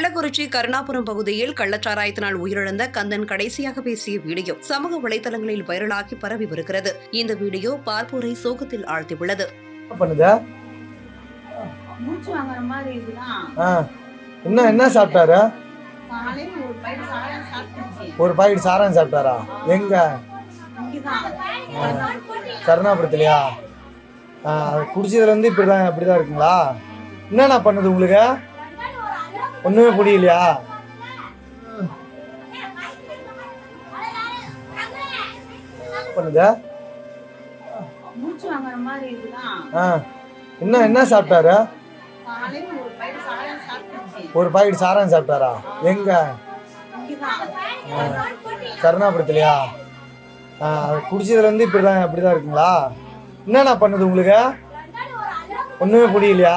கள்ளக்குறிச்சி கருணாபுரம் பகுதியில் கள்ளச்சாராயத்தினால் உயிரிழந்த கந்தன் கடைசியாக பேசிய வீடியோ சமூக வலைதளங்களில் வைரலாகி பரவி வருகிறது. இந்த வீடியோ பார்ப்போரை சோகத்தில் ஆழ்த்தியுள்ளது. என்ன என்ன என்ன சாப்பிட்டாரு? காலையில ஒரு பாக்கெட் சாராயம் சாப்பிட்டாரா? எங்க? கருணாபுரத்துலையா? குடிச்சதுல இருந்து இப்படிதான் இப்படிதான் இருக்குங்களா? என்னண்ணா பண்ணுது உங்களுக்கு? ஒண்ணுமே புரியலையா? ஆ. என்ன என்ன சாப்பிட்டாரு? ஒரு பாக்கெட் சாராயம் சாப்பிட்டாரா? எங்க? கருணாபுரத்துலையா? ஆ அது குடிச்சதுல இருந்து இப்படிதான் இப்படிதான் இருக்குங்களா? என்னண்ணா பண்ணுது உங்களுக்கு? ஒண்ணுமே புரியலையா?